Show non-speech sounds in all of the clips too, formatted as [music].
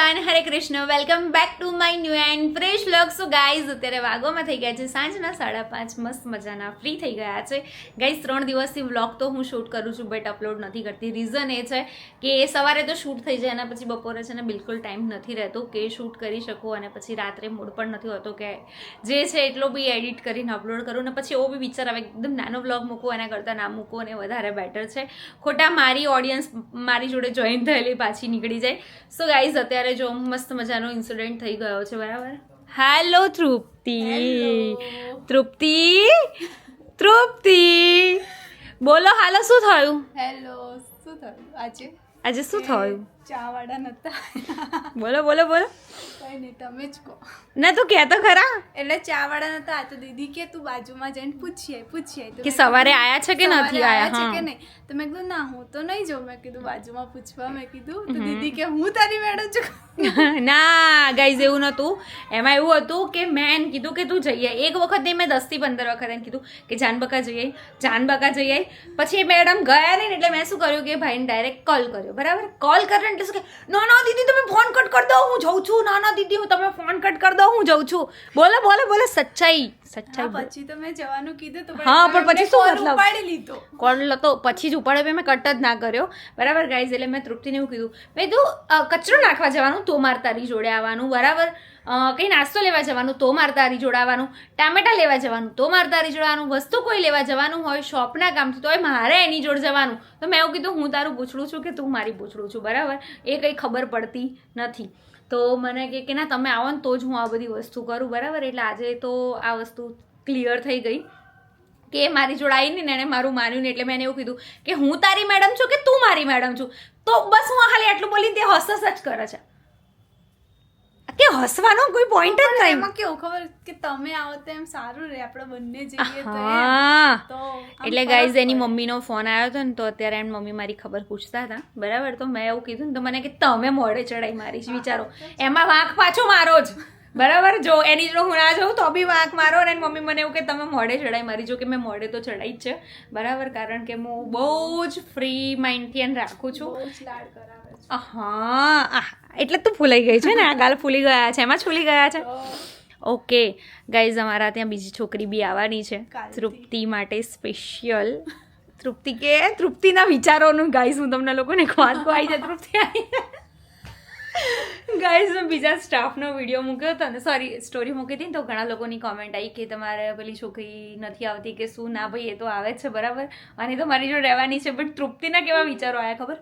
Everyone Hare Krishna welcome back to my new and fresh look so guys અત્યારે વાગોમાં થઈ ગયા છે સાંજના સાડા પાંચ. મસ્ત મજાના. ફ્રી થઈ ગયા છે. ગાઈઝ ત્રણ દિવસથી વ્લોગ તો હું શૂટ કરું છું બટ અપલોડ નથી કરતી. રીઝન એ છે કે એ સવારે તો શૂટ થઈ જાય, એના પછી બપોરે છે ને બિલકુલ ટાઈમ નથી રહેતો કે શૂટ કરી શકું અને પછી રાત્રે મૂડ પણ નથી હોતો કે જે છે એટલો બી એડિટ કરીને અપલોડ કરું ને પછી એવો બી વિચાર આવે એકદમ નાનો વ્લોગ મૂકું, એના કરતાં ના મૂકું અને વધારે બેટર છે. ખોટા મારી ઓડિયન્સ મારી જોડે જોઈન થયેલી પાછી નીકળી જાય. સો ગાઈઝ અત્યારે જો મસ્ત મજાનો ઇન્સિડન્ટ થઈ ગયો છે બરાબર? હેલો તૃપ્તિ તૃપ્તિ તૃપ્તિ બોલો હાલો શું થયું? હેલો શું થયું આજે? આજે શું થયું? ચા વાળા નતા. બોલો બોલો બોલો. કઈ નહીં તમે જ કહો. ના તું કહેતો ખરા. એટલે ચા વાળા નતા આ તો દીદી કે તું બાજુમાં જઈને પૂછીએ પૂછીએ તો કે મેં સવારે કીધું, આયા છે કે સવારે નથી આયા? છે હા. કે નહીં? તો મેં કીધું ના હું તો નહીં જાઉં. મેં કીધું બાજુમાં પૂછવા. મેં કીધું તો દીદી કે હું તારી મેડમ છું. [laughs] ના ગાઈઝ એવું નહોતું. એમાં એવું હતું કે મેં એને કીધું કે તું જઈએ એક વખત નહીં મેં દસથી પંદર વખત એને કીધું કે જાનબકા જઈએ જાનબકા જઈએ પછી એ મેડમ ગયા નહીં ને એટલે મેં શું કર્યું કે ભાઈને ડાયરેક્ટ કોલ કર્યો. બરાબર? કોલ કર્યો ને એટલે શું કે ના ના દીદી તમે ફોન કટ કરી દો હું જઉં છું. ના ના દીદી હું તમે ફોન કટ કરી દો હું જઉં છું. બોલો બોલે બોલે સચ્ચાઈ સચ્ચાઈ પછી તમે જવાનું કીધું તો હા, પણ પછી શું મતલબ? ઉપાડી લીધો. કોલ તો પછી જ ઉપાડે મેં કટ જ ના કર્યો. બરાબર ગાઈઝ એટલે મેં તૃપ્તિને એવું કીધું મેં કીધું કચરો નાખવા જવાનું તો માર તારી જોડે આવવાનું. બરાબર? કંઈ નાસ્તો લેવા જવાનું તો માર તારી જોડે ટામેટા લેવા જવાનું તો માર તારી જોડે વસ્તુ કોઈ લેવા જવાનું હોય, શોપના કામથી તોય મારે એની જોડે જવાનું. તો મેં એવું કીધું, હું તારું પૂછડું છું કે તું મારી પૂછડું છું? બરાબર? એ કંઈ ખબર પડતી નથી. તો મને કે કે ના, તમે આવો ને તો જ હું આ બધી વસ્તુ કરું, બરાબર? એટલે આજે તો આ વસ્તુ ક્લિયર થઈ ગઈ કે મારી જોડે આવી ને એણે મારું માન્યું ને એટલે મેં એવું કીધું કે હું તારી મેડમ છું કે તું મારી મેડમ છું? તો બસ હું ખાલી આટલું બોલીને તે હસ જ કરે છે. હસવાનો કોઈ પોઈન્ટ જ નહીં. એમાં કેવું ખબર કે તમે આવો તો એમ સારું રહે આપણે બંને જઈએ તો હા. એટલે ગાઈઝ એની મમ્મીનો ફોન આવ્યો હતો ને તો અત્યારે એની મમ્મી મારી ખબર પૂછતા હતા. બરાબર? તો મેં એવું કીધું ને તો મને કે તમે મોડે ચડાઈ મારી છે વિચારો. એમાં વાંક પાછો મારો જ. બરાબર? જો એની જો હું ના જાઉં તો બી વાંક મારો ને એની મમ્મી મને એવું કે તમે મોડે ચડાઈ મારી. જો કે મેં મોડે તો ચડાઈ જ છે. બરાબર? કારણ કે હું બહુ જ ફ્રી માઇન્ડથી એને રાખું છું. લાડ કરાવે છે. હા એટલે તું ફૂલાઈ ગઈ છે ને આ ગાલ ફૂલી ગયા છે એમાં છૂલી ગયા છે. ઓકે ગાઈઝ અમારા ત્યાં બીજી છોકરી બી આવવાની છે. તૃપ્તિ માટે સ્પેશિયલ. તૃપ્તિ કે તૃપ્તિના વિચારોનું ગાઈઝ હું તમને લોકોને એક વાત કહું. આવી જાય તૃપ્તિ આવી ગાઈઝ મેં બીજા સ્ટાફનો વીડિયો મૂક્યો હતો ને સોરી સ્ટોરી મૂકી હતી ને તો ઘણા લોકોની કોમેન્ટ આવી કે તમારે પેલી છોકરી નથી આવતી કે શું? ના ભાઈ એ તો આવે જ છે બરાબર. અને તો મારી જોડે રહેવાની છે બટ તૃપ્તિના કેવા વિચારો આવ્યા ખબર?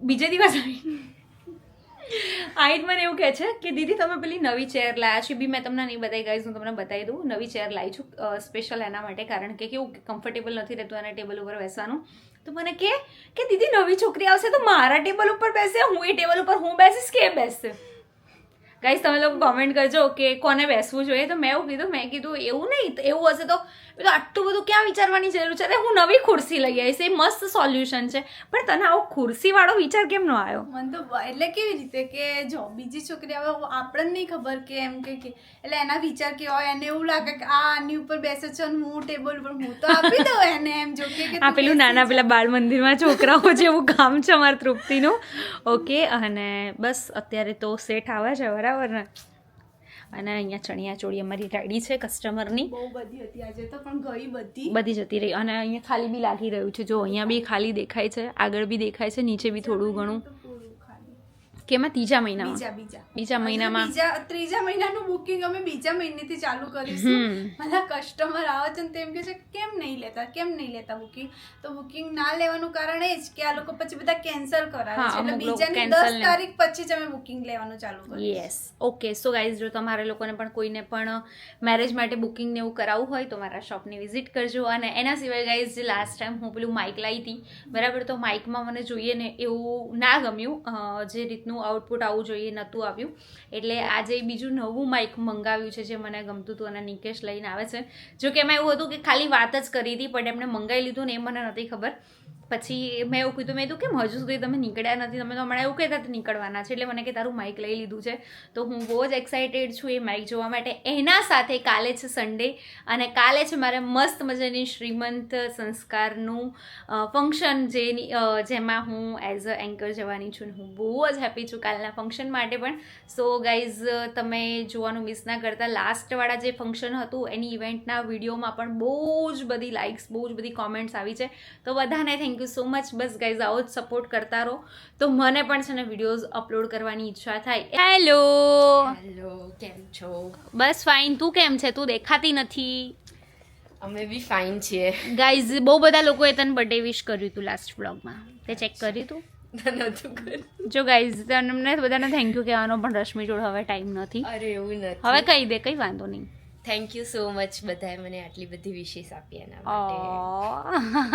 બીજે દિવસ આવી. આઈટ મને એવું કહે છે કે, દીદી, તમે પેલી નવી ચેર લાયા છે. બી મેં તમને નહીં બતાવી ગાઈઝ હું તમને બતાવી દઉં. નવી ચેર લાવી છું સ્પેશિયલ એના માટે, કારણ કે કેવું કમ્ફર્ટેબલ નથી રહેતું એના ટેબલ ઉપર બેસવાનું. તો મને કે કે દીદી, નવી છોકરી આવશે તો મારા ટેબલ ઉપર બેસે, હું એ ટેબલ ઉપર હું બેસીશ કે બેસશે ગાઈઝ તમે લોકો કોમેન્ટ કરજો કે કોને બેસવું જોઈએ. તો મેં એવું કીધું, મેં કીધું, એવું નહીં, એવું હશે તો કીધું આટલું બધું ક્યાં વિચારવાની જરૂર છે? અરે હું નવી ખુરશી લઈ આવીશ એ મસ્ત સોલ્યુશન છે. પણ તને આવો ખુરશીવાળો વિચાર કેમ ન આવ્યો? મને તો એટલે કેવી રીતે કે જો બીજી છોકરી હવે આપણને નહીં ખબર કે એમ કે કે- એટલે એના વિચાર કે હોય? એને એવું લાગે કે આ આની ઉપર બેસે છે અને હું ટેબલ ઉપર હું તો આપી દઉં એને એમ જો કે આ પેલું નાના પેલા બાળ મંદિરમાં છોકરાઓ જેવું કામ છે અમારા તૃપ્તિનું. [laughs] ઓકે અને બસ અત્યારે તો સેટ આવે છે બરાબર ને? અને અહીંયા ચણિયા ચોળી અમારી રેડી છે કસ્ટમરની બહુ બધી હતી આજે તો પણ ગઈ બધી. બધી જતી રહી. અને અહીંયા ખાલી બી લાગી રહ્યું છે. જો અહીંયા બી ખાલી દેખાય છે આગળ બી દેખાય છે નીચે બી થોડું ઘણું. કે એમાં ત્રીજા મહિનામાં. બીજા બીજા. બીજા મહિનામાં. બીજા ત્રીજા મહિનાનું બુકિંગ અમે બીજા મહિનેથી ચાલુ કરીશું. મારા કસ્ટમર આવે છે ને તેમ કે છે કે કેમ નહીં લેતા? કેમ નહીં લેતા બુકિંગ તો બુકિંગ ના લેવાનું કારણ એ જ કે આ લોકો પછી બધા કેન્સલ કરાવે છે. એટલે બીજાની cancel દસ ને- તારીખ પછી જ અમે બુકિંગ લેવાનું ચાલુ કરીએ યસ ઓકે સો ગાઈઝ જો તમારે લોકોને પણ કોઈને પણ મેરેજ માટે બુકિંગ ને એવું કરાવવું હોય તો મારા શોપની વિઝિટ કરજો. અને એના સિવાય ગાઈઝ જે લાસ્ટ ટાઈમ હું પેલું માઇક લાવી હતી બરાબર? તો માઇકમાં મને જોઈએ ને એવું ના ગમ્યું જે રીતનું આઉટપુટ આવવું જોઈએ, નહોતું આવ્યું. એટલે આજે બીજું નવું માઇક મંગાવ્યું છે જે મને ગમતું હતું અને નિકેશ લઈને આવે છે. જો કે એમાં એવું હતું કે ખાલી વાત જ કરી હતી, પણ એમણે મંગાવી લીધું ને એ મને નથી ખબર. પછી મેં એવું કીધું, મેં કીધું, કેમ હજુ સુધી તમે નીકળ્યા નથી? તમે તો હમણાં એવું કહેતા હતા નીકળવાના છે. એટલે મને કે, તારું માઇક લઈ લીધું છે. તો હું બહુ જ એક્સાઇટેડ છું એ માઇક જોવા માટે. એના સાથે કાલે છે સન્ડે અને કાલે છે મારે મસ્ત મજાની શ્રીમંત સંસ્કારનું ફંક્શન જેની જેમાં હું એઝ અ એન્કર જવાની છું હું બહુ જ હેપી છું કાલના ફંક્શન માટે પણ. સો ગાઈઝ તમે જોવાનું મિસ ના કરતા. લાસ્ટવાળા જે ફંક્શન હતું, એની ઇવેન્ટના વિડીયોમાં પણ બહુ જ બધી લાઇક્સ બહુ જ બધી કોમેન્ટ્સ આવી છે. તો બધાને થેન્ક યુ સો મચ બસ ગાઈઝ આવો જ સપોર્ટ કરતા રહો. તો મને પણ છે ને વિડીયોઝ અપલોડ કરવાની ઈચ્છા થાય. હેલો હેલો કેમ છો? બસ ફાઇન તું કેમ છે? તું દેખાતી નથી. અમે બી ફાઇન છીએ. ગાઈઝ બહુ બધા લોકોએ તને બર્થડે વિશ કર્યું હતું લાસ્ટ વ્લોગમાં તે ચેક કર્યું હતું જો ગાઈઝ તમને બધાને થેન્ક યુ કહેવાનો પણ રશ્મિ જોડે હવે ટાઈમ નથી. અરે એવું નથી. હવે કહી દે કંઈ વાંધો નહીં. થેન્ક યુ સો મચ બધાએ મને આટલી બધી વિશેષ આપી એના માટે.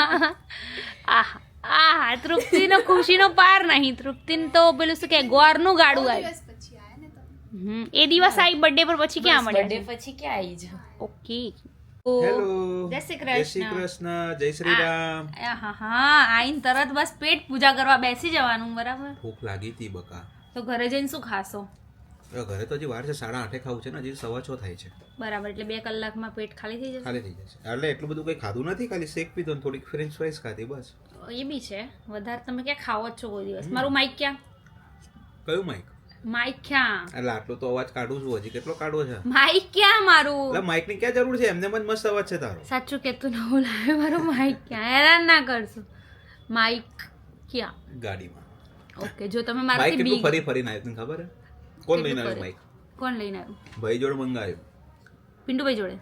[laughs] આહ આહ તૃપ્તિનો ખુશીનો પાર નહીં. તૃપ્તિને તો પેલું શું કે ગોરનું ગાડું આવ્યું દિવસ પછી આયા ને તમે. હમ, એ દિવસ આવી બર્થડે પર પછી ક્યાં બર્થડે પછી ક્યાં આવી જાવ ઓકે. હેલો જય શ્રી જય શ્રી કૃષ્ણ. જય શ્રી રામ. હા હા આઈન તરત બસ પેટ પૂજા કરવા બેસી જવાનું બરાબર? ભૂખ લાગી હતી બકા. તો ઘરે જઈને શું ખાશો? ઘરે તો હજી વાર છે સાડા આઠે ખાવું છે ને હજી સવા છ થાય છે. બરાબર એટલે બે કલાકમાં પેટ ખાલી થઈ જશે? ખાલી થઈ જશે. એટલે એટલું બધું કંઈ ખાધું નથી ખાલી શેક પીધો ને થોડીક ફ્રેન્ચ ફ્રાઈસ ખાધી બસ. એ બી છે. વધારે તમે ક્યાં ખાવો જ છો કોઈ દિવસ? મારું માઇક ક્યાં? કયું માઇક માઇક ક્યાં? એટલે આટલો તો અવાજ કાઢું છું હજી કેટલો કાઢવો છે? માઇક ક્યાં મારું? એટલે માઇકની ક્યાં જરૂર છે? એમને જ મસ્ત અવાજ છે તારો. સાચું કે તું નવું લાવે મારું માઇક ક્યાં? હેરાન ના કરશો. માઇક ક્યાં? ગાડીમાં. ઓકે જો તમે મારાથી કેટલું બી ફરી ફરીને આવ્યું ખબર હે? કોણ લઈને કેટલું આવ્યું ફરી? માઇક કોણ લઈને આવ્યું ભાઈ જોડે મંગાવ્યું પિન્ટુભાઈ જોડે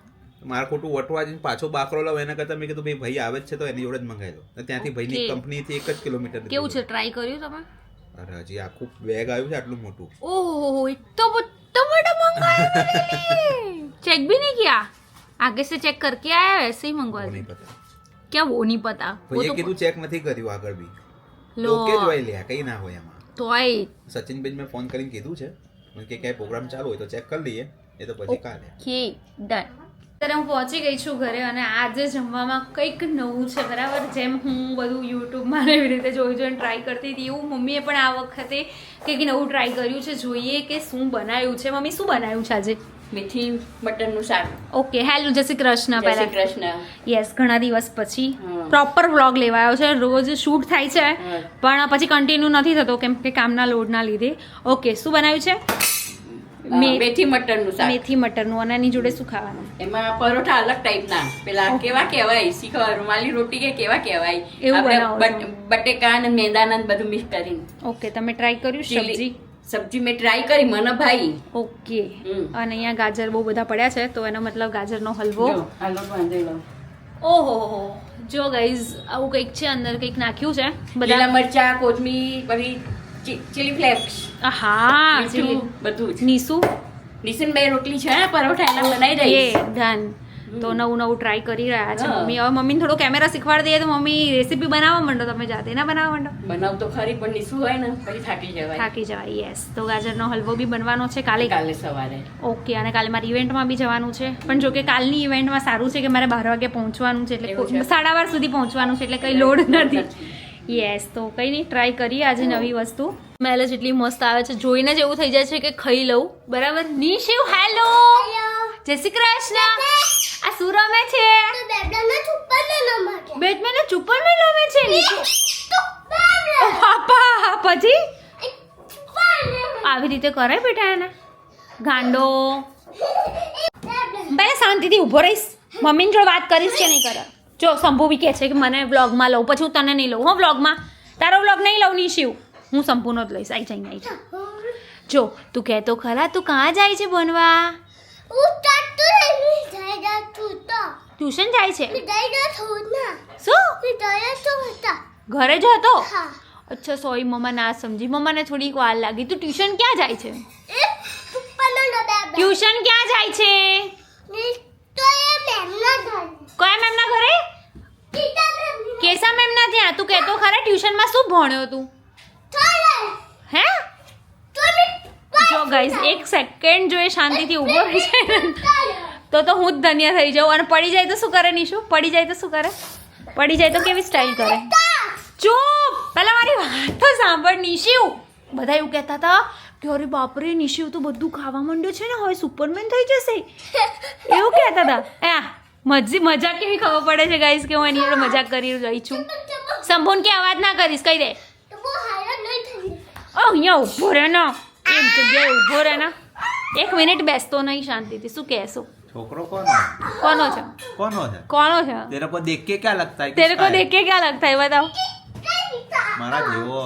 મારે ખોટું વટવા જઈને પાછો બાકરો લાવ એના કરતા મેં કીધું ભાઈ ભાઈ આવે જ છે તો એની જોડે જ મંગાવી લો અને ત્યાંથી ભાઈની Okay. કંપનીથી એક જ કિલોમીટર કેવું છે ટ્રાય કર્યું તમે અરે હજી આખું બેગ આવ્યું છે આટલું મોટું ओह इतना इतना बड़ा मंगाया मैंने चेक भी नहीं किया आगे से चेक करके आया है वैसे ही मंगवा वो नहीं दिया पता क्या वो नहीं पता वो ભાઈએ तो કીધું ચેક નથી કર્યું આગળ બી લો ઓકે જ હોય લ્યા કઈ ના હોય એમાં तो आई સચિનબેન મેં ફોન કરીને કીધું છે મને કે ક્યાંય પ્રોગ્રામ ચાલુ હોય તો ચેક કરી લઈએ એ તો પછી કાલે. ઓકે ડન અત્યારે હું પહોંચી ગઈ છું ઘરે અને આજે જમવામાં કંઈક નવું છે બરાબર? જેમ હું બધું યુટ્યુબમાં એવી રીતે જોઈ જોઈને ટ્રાય કરતી હતી એવું મમ્મીએ પણ આ વખતે કંઈક નવું ટ્રાય કર્યું છે જોઈએ કે શું બનાવ્યું છે. મમ્મી શું બનાવ્યું છે આજે? મેથી મટનનું શાક. ઓકે હેલો જય શ્રી કૃષ્ણ જય શ્રી પહેલા. કૃષ્ણ. યસ ઘણા દિવસ પછી પ્રોપર વ્લોગ લેવાયો છે. રોજ શૂટ થાય છે. પણ પછી કન્ટિન્યુ નથી થતો કેમ કે કામના લોડના લીધે. ઓકે શું બનાવ્યું છે? મેથી મટનનું શાક. મેથી મટરનું અને એની જોડે શું ખાવાનું? એમાં પરોઠા અલગ ટાઈપના. પેલા કેવા કહેવાય? શીખવા રૂમાલી રોટી કે કેવા કહેવાય? એવું બટેકા અને મેંદાના બધું મિક્સ કરીને. ઓકે તમે ટ્રાય કર્યું સબ્જી? સબ્જી મેં ટ્રાય કરી મને ભાઈ. ઓકે. અને અહીંયા ગાજર બહુ બધા પડ્યા છે તો એનો મતલબ ગાજરનો હલવો. ઓહો હો જો ગાઈઝ આવું કંઈક છે અંદર કંઈક નાખ્યું છે. બધા મરચા કોથમીર પછી ચીલી ફ્લેક્સ. હા બધું નીસુ? નિશિન બે રોટલી છે પરોઠા એના બનાવી દઈએ ડન તો નવું નવું ટ્રાય કરી રહ્યા છે. મમ્મી હવે મમ્મીને થોડો કેમેરા શીખવાડી દઈએ તો મમ્મી રેસીપી બનાવવા માંડો. તમે જાતે ના બનાવવા માંડો? બનાવ તો ખરી પણ નીસુ હોય ને પછી થાકી જવાય. થાકી જવાય યસ તો ગાજરનો હલવો બી બનવાનો છે કાલે. કાલે સવારે. ઓકે અને કાલે મારી ઇવેન્ટમાં બી જવાનું છે. પણ જો કે કાલની ઇવેન્ટમાં સારું છે કે મારે બાર વાગે પહોંચવાનું છે એટલે સાડા બાર સુધી પહોંચવાનું છે એટલે કંઈ લોડ નથી. યસ તો કંઈ નહીં ટ્રાય કરીએ આજે નવી વસ્તુ. સ્મેલ જ એટલી મસ્ત આવે છે. જોઈને જ એવું થઈ જાય છે કે ખાઈ લઉં. બરાબર? નિશિવ હેલો જય શ્રી કૃષ્ણ! આ શું રમે છે? બેટમેન ચુપ્પર મેં રમે છે. બાપા પછી? આવી રીતે કરે [laughs] બેટા એને ગાંડો પહેલા શાંતિથી ઊભો રહીશ. મમ્મીની જોડે વાત કરીશ કે નહીં કરે? જો શંભુ બી કહે છે કે મને વ્લોગમાં લઉં. પછી હું તને નહીં લઉં. હું વ્લોગમાં તારો વ્લોગ નહીં લઉં નહીં શિવ હું સંપૂર્ણ જ લઈશ. આવી જઈને આવી જો. તું કહેતો ખરા તું કાં જાય છે બનવા? ટ્યુશન જાય છે? શું? ઘરે જ હતો? અચ્છા સોરી મમ્મા ના સમજી. મમ્માને થોડીક વાર લાગી. તું ટ્યુશન ક્યાં જાય છે? ટ્યુશન ક્યાં જાય છે કયા મેમના ઘરે કેસા મેમના ત્યાં તું કહેતો ખરા ટ્યુશનમાં શું ભણ્યો તું? હે? જો ગાઈઝ એક સેકન્ડ જો એ શાંતિથી ઊભો રહી જાય તો તો હું જ ધન્ય થઈ જાઉં. અને પડી જાય તો શું કરે નિશુ? પડી જાય તો શું કરે? પડી જાય તો કેવી સ્ટાઇલ કરે? ચૂપ પહેલા મારી વાત તો સાંભળ નિશિવ બધા એવું કહેતા હતા કે અરે બાપરે નિશિવ તો બધું ખાવા માંડ્યો છે ને હવે સુપરમેન થઈ જશે. [laughs] એવું કહેતા હતા. આ, મજી મજાક કેવી ખબર પડે છે ગાઈસ કે હું એની જોડે મજાક કરી રહી છું? સંભોન કે અવાજ ના કરીશ કહી દે. ઓ અહીંયા ઊભો રહે ને. એમ જગ્યાએ ઊભો રહે ને. એક મિનિટ બેસતો નહીં શાંતિથી. શું કહેશો? છોકરો કોનો? કોનો છે? કોનો છે? કોનો છે? તેરે કો દેખ કે ક્યાં લગતા હે તેરે કો દેખ કે ક્યાં લગતા હે બતાવો. મારા જેવો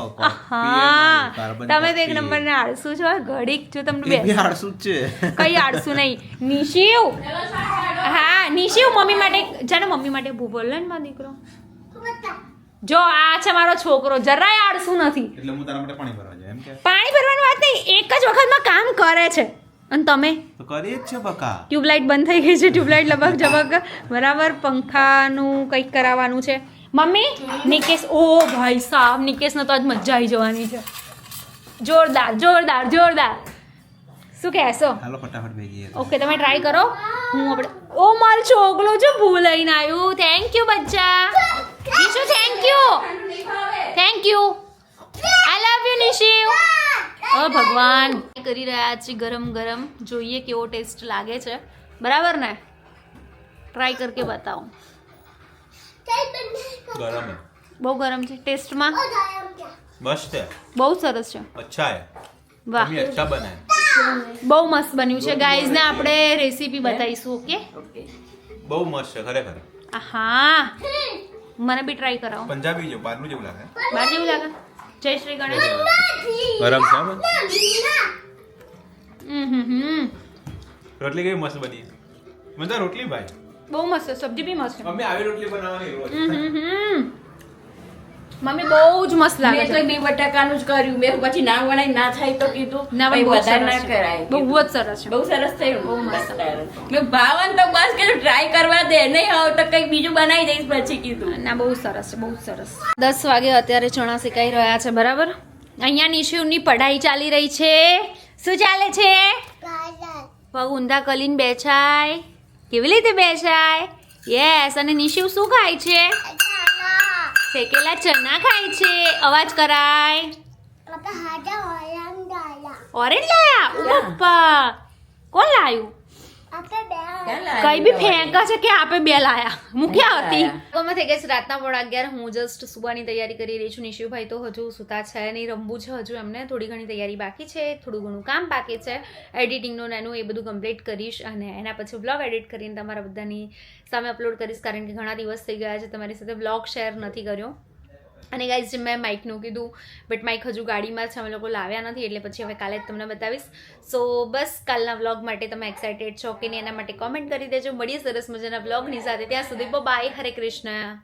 તમે તો એક નંબર ને આળસુ છો ઘડીક જો તમને બે. આળસુ જ છે. કઈ આળસુ નહીં. નિશિવ. હા નિશિવ મમ્મી માટે જાને મમ્મી માટે ઊભું બોલ ને મારો દીકરો. જો આ છે મારો છોકરો જરાય આળસુ નથી. એટલે હું તારા માટે પાણી ભરવા એમ કે? પાણી ભરવાની વાત નહીં એક જ વખતમાં કામ કરે છે. અને તમે? તો કરીએ જ છે બકા. ટ્યુબલાઇટ બંધ થઈ ગઈ છે ટ્યુબલાઇટ લબક જબક બરાબર પંખાનું કંઈક કરાવવાનું છે. મમ્મી નિકેશ ઓ ભાઈ સાહેબ નિકેશને તો આજ મજા આવી જવાની છે. જોરદાર જોરદાર જોરદાર. શું કહેશો? હાલો ફટાફટ ભેગીએ ઓકે તમે ટ્રાય કરો. હું આપણે ઓ મારો છોકરો જો ભૂલ લઈને આવ્યું. થેન્ક યુ બચ્ચા. Nishu thank you thank you I love you Nishiv ઓ ભગવાન. કરી રહ્યા છે ગરમ ગરમ. જોઈએ કેવો ટેસ્ટ લાગે છે. બરાબર ને? ટ્રાય કરકે બતાવો. ગરમ બહુ ગરમ છે. ટેસ્ટમાં? મસ્ત છે બહુ સરસ છે. અચ્છા હે. વાહ. અચ્છા બનાય બહુ મસ્ત બન્યું છે. ગાઈઝ ને આપણે રેસીપી બતાવીશું ઓકે બહુ મસ્ત છે ખરેખર. હા મને બી ટ્રાય કરાવો. પંજાબી જો બહારનું જેવું લાગે. બહાર જેવું લાગે? જય શ્રી ગણેશ. ગરમ છે રોટલી કેવી મસ્ત બની મને રોટલી ભાઈ. બહુ મસ્ત સબ્જી બી મસ્ત. મમ્મી આવી રોટલી બનાવવાની રોજ. મમ્મી બહુ જ મસ્ત લાગે છે. મેં બટાકાનું જ કર્યું. મેં પછી ના બનાવી ના થાય તો કીધું. ના ભાઈ બહુ વધારે ના કરાય બહુ જ સરસ છે. બહુ સરસ થયું. બહુ મસ્ત. મેં ભાવન તો બસ કે ટ્રાય કરવા દે. નહીં આવ તો કંઈક બીજું બનાવી દઈશ પછી કીધું. ના બહુ સરસ છે બહુ સરસ દસ વાગે અત્યારે ચણા શેકાઈ રહ્યા છે બરાબર? અહીંયા નિશુની પઢાઈ ચાલી રહી છે. શું ચાલે છે? પગ ઊંધા કલીને બેસાય. કેવી રીતે બેસાય? યસ અને નિશિવ શું ખાય છે? શેકેલા ચના ખાય છે. અવાજ કરાય. ઓરેન્જ લાયા? પપ્પા કોણ લાયું? કઈ બી ફેંકા છે કે આપે બે લાયા. મૂક્યા હતી? ગમે થઈ ગઈ છે રાતના પોળા અગિયાર હું જસ્ટ સુવાની તૈયારી કરી રહી છું. નિશુભાઈ તો હજુ સુતા છે નહીં રમવું છે હજુ એમને. થોડી ઘણી તૈયારી બાકી છે થોડું ઘણું કામ બાકી છે. એડિટિંગનું ને એનું એ બધું કમ્પ્લીટ કરીશ અને એના પછી બ્લોગ એડિટ કરીને તમારા બધાની સામે અપલોડ કરીશ. કારણ કે ઘણા દિવસ થઈ ગયા છે તમારી સાથે બ્લોગ શેર નથી કર્યો. અને ગાઈઝ મેં માઇકનું કીધું બટ માઇક હજુ ગાડીમાં છે, અમે લોકો લાવ્યા નથી, એટલે પછી હવે કાલે જ તમને બતાવીશ. સો બસ કાલના વ્લોગ માટે તમે એક્સાઇટેડ છો કે નહીં, એના માટે કોમેન્ટ કરી દેજો. મળીએ સરસ મજાના વ્લોગની સાથે. ત્યાં સુધી બાય હરે કૃષ્ણ.